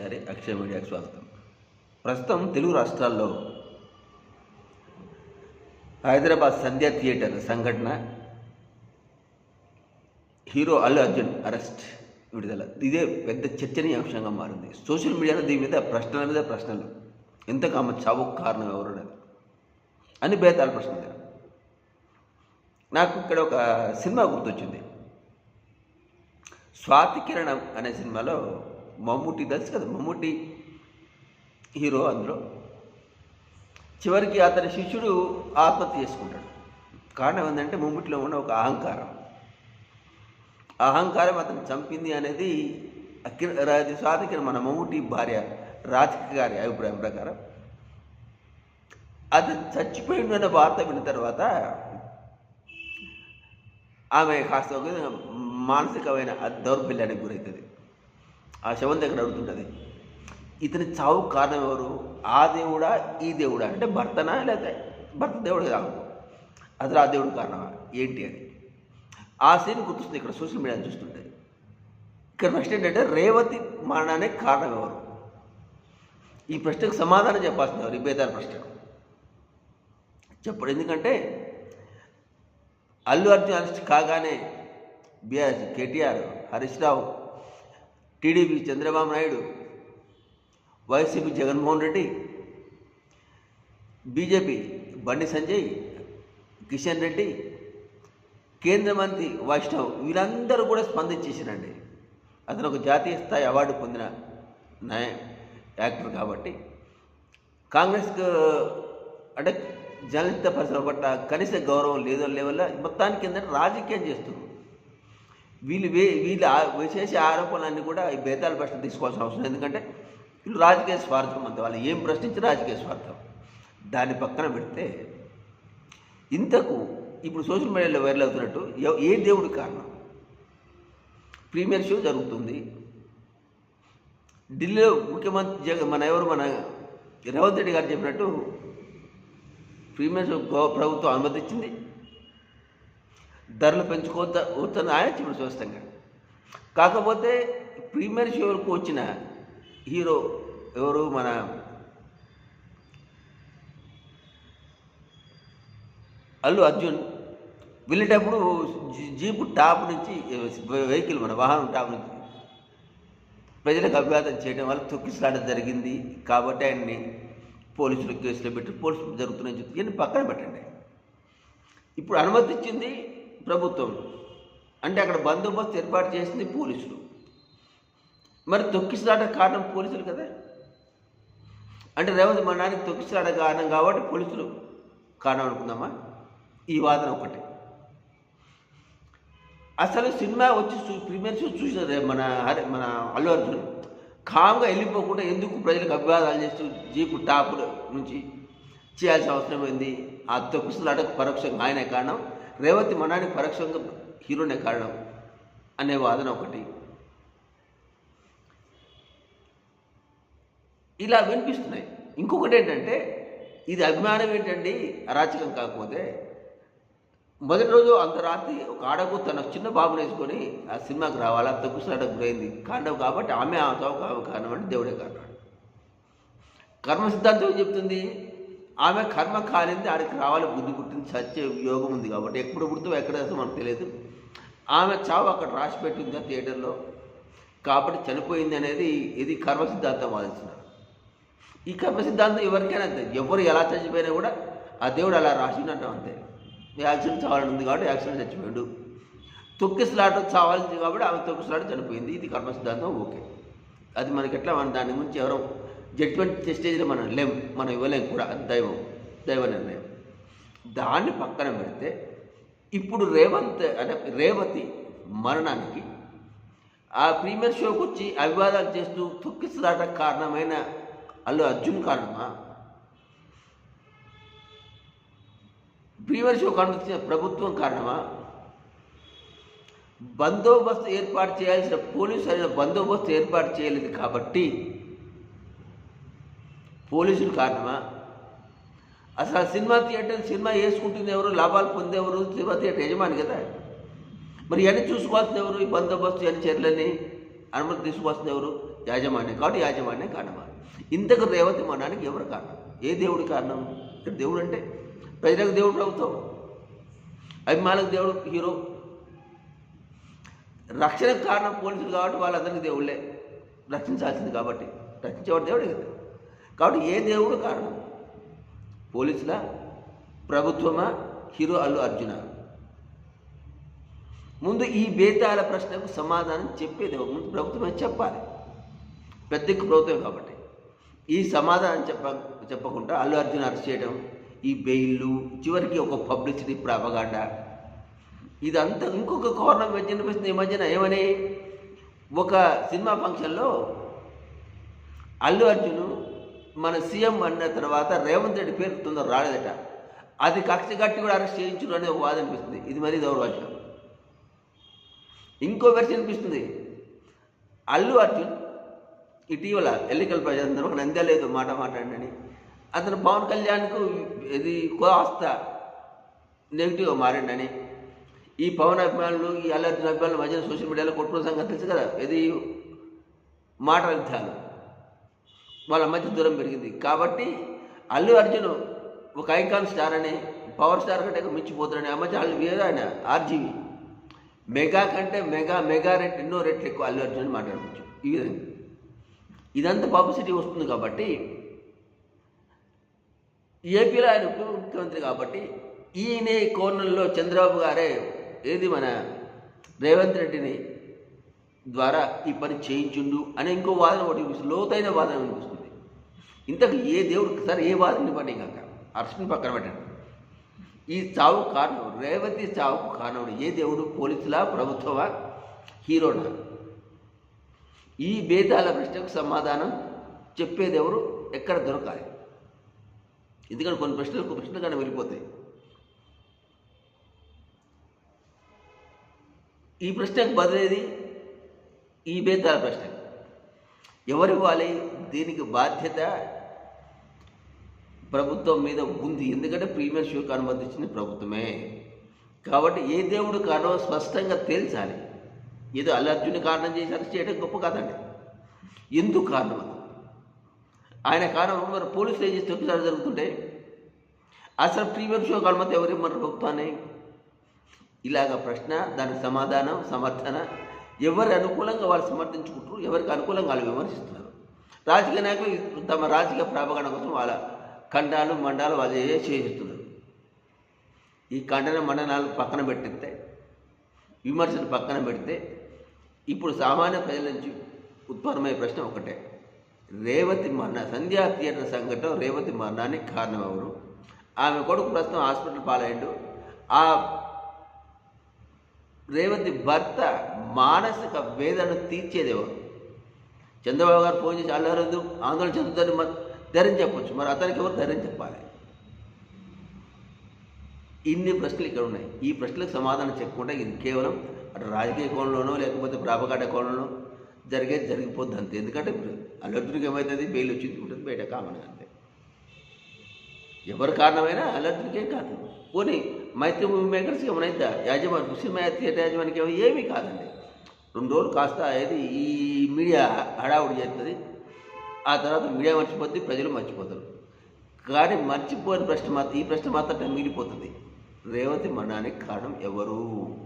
సరే అక్షయ మీడియాకు స్వాగతం. ప్రస్తుతం తెలుగు రాష్ట్రాల్లో హైదరాబాద్ సంధ్యా థియేటర్ సంఘటన హీరో అల్లు అర్జున్ అరెస్ట్ విడుదల. ఇదే పెద్ద చర్చనీయాంశంగా మారింది. సోషల్ మీడియాలో దీని మీద ప్రశ్నల మీద ప్రశ్నలు. ఎంతకు ఆమె చావుకు కారణం ఎవరు అని బేతాల ప్రశ్నలు నాకు ఇక్కడ ఒక సినిమా గుర్తొచ్చింది. స్వాతి కిరణం అనే సినిమాలో మమ్ముటి తెలుసు కదా మమ్ముటి హీరో అందులో. చివరికి అతని శిష్యుడు ఆత్మహత్య చేసుకుంటాడు. కారణం ఏంటంటే మమ్ముటిలో ఉన్న ఒక అహంకారం. అహంకారం అతను చంపింది అనేది అఖిల రాజు మన మమ్ముటి భార్య రాధిక గారి అభిప్రాయం ప్రకారం. అది అనే వార్త విన్న తర్వాత ఆమె కాస్త ఒక మానసికమైన దౌర్బల్యానికి గురవుతుంది ఆ శవం దగ్గర అడుగుతుంటుంది. ఇతని చావు కారణం ఎవరు? ఆ దేవుడా ఈ దేవుడా? అంటే భర్తనా లేకపోతే భర్త దేవుడు కదా. అసలు ఆ దేవుడు కారణమా? ఏంటి అని ఆ సీన్ గుర్తొస్తుంది ఇక్కడ సోషల్ మీడియా చూస్తుంటే. ఇక్కడ ప్రశ్న ఏంటంటే రేవతి మరణానికి కారణం ఎవరు? ఈ ప్రశ్నకు సమాధానం చెప్పాల్సింది ఎవరు? ఈ బేదాల ప్రశ్నకు. చెప్పడు. ఎందుకంటే అల్లు అర్జున్ అరెస్ట్ కాగానే BR KTR Harish Rao TDP Chandrababu Naidu YCP Jaganmohan Reddy BJP Bandi Sanjay Kishan Reddy కేంద్ర మంత్రి వైష్ణవ్ వీళ్ళందరూ కూడా స్పందించేసారండి అతను ఒక జాతీయ స్థాయి అవార్డు పొందిన నాయ యాక్టర్ కాబట్టి. కాంగ్రెస్కు అంటే జనహిత పరిశ్రమ పట్ల కనీస గౌరవం లేదో లేవల్ల మొత్తానికి ఏంటంటే రాజకీయం చేస్తున్నారు. వీళ్ళు వే వీళ్ళు ఆ- చేసే ఆరోపణలన్నీ కూడా ఈ బేతాల ప్రశ్న తీసుకోవాల్సిన అవసరం ఎందుకంటే వీళ్ళు రాజకీయ స్వార్థం అంత. వాళ్ళు ఏం ప్రశ్నించి రాజకీయ స్వార్థం. దాన్ని పక్కన పెడితే ఇంతకు ఇప్పుడు సోషల్ మీడియాలో వైరల్ అవుతున్నట్టు ఏ దేవుడి కారణం? ప్రీమియర్ షో జరుగుతుంది. ఢిల్లీలో ముఖ్యమంత్రి జగ మన ఎవరు? మన రేవంత్ రెడ్డి గారు చెప్పినట్టు ప్రీమియర్ షో గో- ప్రభుత్వం అనుమతిచ్చింది. ధరలు పెంచుకోవద్దని ఆయన చెప్పిన స్పష్టంగా కాకపోతే ప్రీమియర్ షోలకు వచ్చిన హీరో ఎవరు? మన అల్లు అర్జున్. వెళ్ళేటప్పుడు జీపు టాప్ నుంచి వెహికల్ మన వాహనం టాప్ నుంచి ప్రజలకు అభ్యాసం చేయడం వల్ల తొక్కిసలాడడం జరిగింది. కాబట్టి ఆయన్ని పోలీసులు కేసులో పెట్టి పోలీసులు జరుగుతున్నాయని చెప్తే పక్కన పెట్టండి. ఇప్పుడు అనుమతి ఇచ్చింది ప్రభుత్వం. అంటే అక్కడ బందోబస్తు ఏర్పాటు చేసింది పోలీసులు. మరి తొక్కిసలాట కారణం పోలీసులు కదా? అంటే రేవంత్ మరణానికి తొక్కిసలాట కారణం కాబట్టి పోలీసులు కారణం అనుకుందామా? ఈ వాదన ఒకటి. అసలు సినిమా వచ్చి చూ ప్రీమియర్ షో చూసారు మన హరి మన అల్లు అర్జున్. కామ్గా వెళ్ళిపోకుండా ఎందుకు ప్రజలకు అభివాదాలు చేస్తూ జీపు టాప్ నుంచి చేయాల్సిన అవసరం ఏంది? ఆ తొక్కిసలాటకు పరోక్షంగా ఆయనే కారణం. రేవతి మనానికి పరోక్షంగా హీరోనే కారణం అనే వాదన ఒకటి. ఇలా వినిపిస్తున్నాయి. ఇంకొకటి ఏంటంటే ఇది అభిమానం ఏంటండి? అరాచకం కాకపోతే మొదటి రోజు అంత రాత్రి ఒక ఆడకు తన చిన్న బాబుని వేసుకొని ఆ సినిమాకి రావాలా. తొక్కుసలాటకు గురైంది. కాండవు కాబట్టి ఆమె ఆ చౌక ఆమె కారణం అంటే దేవుడే కారణం. కర్మ సిద్ధాంతం ఏం చెప్తుంది? ఆమె కర్మ కాలింది ఆడికి రావాలి బుద్ధి పుట్టింది సత్య యోగం ఉంది కాబట్టి ఎప్పుడు పుడుతూ ఎక్కడ వేస్తామో మనకు తెలియదు. ఆమె చావు అక్కడ రాసి పెట్టింది ఆ థియేటర్లో. కాబట్టి చనిపోయింది అనేది ఇది కర్మ సిద్ధాంతం వాదించినారు ఈ కర్మ సిద్ధాంతం ఎవరికైనా అంతే. ఎవరు ఎలా చచ్చిపోయినా కూడా ఆ దేవుడు అలా రాసినట్టు అంతే. యాక్సిడెంట్ చావాలని ఉంది కాబట్టి యాక్సిడెంట్ చచ్చిపోయాడు. తొక్కిసలాట చావాల్సింది కాబట్టి ఆమె తొక్కిసలాట చనిపోయింది. ఇది కర్మ సిద్ధాంతం ఓకే. అది మనకి ఎట్లా మన దాని గురించి ఎవరో జడ్జ్మెంట్ స్టేజ్లో మనం లేం మనం ఇవ్వలేం కూడా దైవం దైవ నిర్ణయం. దాన్ని పక్కన పెడితే ఇప్పుడు రేవంత్ అంటే రేవతి మరణానికి ఆ ప్రీమియర్ షోకి వచ్చి అవివాదాలు చేస్తూ తొక్కిసలాట కారణమైన అల్లు అర్జున్ కారణమా? ప్రీమియర్ షో కండక్ట్ ప్రభుత్వం కారణమా? బందోబస్తు ఏర్పాటు చేయాల్సిన పోలీసు అయిన బందోబస్తు ఏర్పాటు చేయలేదు కాబట్టి పోలీసులు కారణమా? అసలు ఆ సినిమా థియేటర్ సినిమా వేసుకుంటుంది ఎవరు? లాభాలు పొందేవరు సినిమా థియేటర్ యజమాని కదా. మరి ఇవన్నీ చూసుకోవాల్సింది ఎవరు? ఈ బందోబస్తు ఇవన్నీ చర్యలని అనుమతి తీసుకోవాల్సింది ఎవరు? యాజమాన్యం. కాబట్టి యాజమాన్యం కారణమా? ఇంతకు రేవతి మరణానికి ఎవరు కారణం? ఏ దేవుడి కారణం? ఇక్కడ దేవుడు అంటే ప్రజలకు దేవుడు ప్రభుత్వం అభిమానులకు దేవుడు హీరో. రక్షణకు కారణం పోలీసులు కాబట్టి వాళ్ళందరికీ దేవుళ్ళే. రక్షించాల్సింది కాబట్టి. రక్షించేవాడు దేవుడే కదా. కాబట్టి ఏ దేవుడు కారణం పోలీసుల? ప్రభుత్వమా? హీరో అల్లు అర్జున? ముందు ఈ బేతాల ప్రశ్నకు సమాధానం చెప్పేది ముందు ప్రభుత్వమే చెప్పాలి. పెద్ద ప్రభుత్వం కాబట్టి. ఈ సమాధానం చెప్ప చెప్పకుండా అల్లు అర్జున్ అరెస్ట్ చేయడం ఈ బెయిల్లు చివరికి ఒక పబ్లిసిటీ ప్రాపగాండ. ఇదంతా ఇంకొక కోణం వచ్చి ఈ మధ్యన ఏమని? ఒక సినిమా ఫంక్షన్లో అల్లు అర్జును మన సీఎం అన్న తర్వాత రేవంత్ రెడ్డి పేరు తొందర రాలేదట. అది కక్ష కట్టి కూడా అరెస్ట్ చేయించు అనే ఒక వాదన అనిపిస్తుంది. ఇది మరీ దౌర్భాగ్యం. ఇంకో వెర్షన్ అనిపిస్తుంది. అల్లు అర్జున్ ఇటీవల ఎన్నికల ప్రజాతంత్రం నందలేదు మాట మాట్లాడని అతను పవన్ కళ్యాణ్కు ఇది కాస్త నెగిటివ్గా మారిండని ఈ పవన్ అభిమానులు ఈ అల్లు అర్జున్ అభిమానుల మధ్య సోషల్ మీడియాలో కొట్టుకున్న సంగతి తెలుసు కదా. ఇది మాట యుద్ధాలు. వాళ్ళ మధ్య దూరం పెరిగింది. కాబట్టి అల్లు అర్జున్ ఒక ఐకాన్ స్టార్ అని పవర్ స్టార్ కంటే ఎక్కువ మించిపోతున్నాడని ఆ మధ్య వాళ్ళు వేరే ఆయన ఆర్జీవి. మెగా కంటే మెగా మెగా రేట్ ఎన్నో రెట్లు ఎక్కువ అల్లు అర్జున్ అని మాట్లాడుకోవచ్చు. ఈ విధంగా. ఇదంతా పబ్లిసిటీ వస్తుంది కాబట్టి ఏపీలో ఆయన ఉప ముఖ్యమంత్రి కాబట్టి ఈయన కోణంలో చంద్రబాబు గారే ఏది మన రేవంత్ రెడ్డిని ద్వారా ఈ పని చేయించుండు అని ఇంకో వాదన ఒకటి వినిపిస్తుంది. లోతైన వాదన వినిపిస్తుంది. ఇంతకు ఏ దేవుడికి సరే ఏ వాదన పని కాక అర్షని పక్కన పెట్టండి. ఈ చావు కారణం రేవతి చావుకు కారణం ఏ దేవుడు? పోలీసులా? ప్రభుత్వమా? హీరోనా? ఈ భేదాల ప్రశ్నకు సమాధానం చెప్పేది ఎవరు? ఎక్కడ దొరకాలి? ఎందుకంటే కొన్ని ప్రశ్నలు ఒక ప్రశ్నలుగానే వెళ్ళిపోతాయి. ఈ ప్రశ్నకు బదిలేది ఈ భేదాల ప్రశ్న. ఎవరు ఇవ్వాలి? దీనికి బాధ్యత? ప్రభుత్వం మీద ఉంది. ఎందుకంటే ప్రీమియర్ షోకి అనుమతించింది ప్రభుత్వమే. కాబట్టి ఏ దేవుడు కారణం స్పష్టంగా తేల్చాలి. ఏదో అల్లర్జుని కారణం చేశారు చేయడం గొప్ప కాదండి. ఎందుకు కారణం అది? ఆయన కారణం మరి పోలీసులు ఏం చేస్తే ఒకసారి జరుగుతుంటే అసలు ప్రీమియర్ షోకి అనుమతి ఎవరు ఇవ్వమన్నారు ప్రభుత్వాన్ని? ఇలాగ ప్రశ్న దానికి సమాధానం సమర్థన ఎవరి అనుకూలంగా వాళ్ళు సమర్థించుకుంటారు ఎవరికి అనుకూలంగా వాళ్ళు విమర్శిస్తున్నారు? రాజకీయ నాయకులు తమ రాజకీయ ప్రాభగణ కోసం వాళ్ళ ఖండాలు మండాలు వాళ్ళు చేస్తున్నారు? ఈ ఖండన మండనాలు పక్కన పెట్టితే విమర్శలు పక్కన పెడితే ఇప్పుడు సామాన్య ప్రజల నుంచి ఉత్పన్నమయ్యే ప్రశ్న ఒకటే. రేవతి మరణ సంధ్యా థియేటర్ సంఘటన రేవతి మరణానికి కారణం ఎవరు ఆమె కొడుకు ప్రస్తుతం హాస్పిటల్ పాలయ్యాడు. ఆ రేవతి భర్త మానసిక వేదనను తీర్చేదేవారు? చంద్రబాబు గారు ఫోన్ చేసి అల్లరదు ఆందోళన చెందుతారు ధైర్యం చెప్పొచ్చు. మరి అతనికి ఎవరు ధైర్యం చెప్పాలి? ఇన్ని ప్రశ్నలు ఇక్కడ ఉన్నాయి. ఈ ప్రశ్నలకు సమాధానం చెప్పకుండా ఇది కేవలం అటు రాజకీయ కోణంలోనో లేకపోతే ప్రాపకాట కోణంలో జరిగేది జరిగిపోద్ది అంతే. ఎందుకంటే అల్లర్జునికి ఏమవుతుంది బెయిల్ వచ్చింది ఉంటుంది బయట కామన్ అంతే. ఎవరు కారణమైనా అల్లర్జునికే కాదు. పోనీ మైత్రి మూవీ మేకర్స్ ఏమైనా యాజమాన్ సినిమా థియేటర్ యాజమానికి ఏమీ కాదండి. రెండు రోజులు కాస్త ఏది ఈ మీడియా హడావుడి చేస్తుంది. ఆ తర్వాత మీడియా మర్చిపోద్ది ప్రజలు మర్చిపోతారు. కానీ మర్చిపోయిన ప్రశ్న మాత్రం ఈ ప్రశ్న మాత్రం మిగిలిపోతుంది. రేవతి మరణానికి కారణం ఎవరు?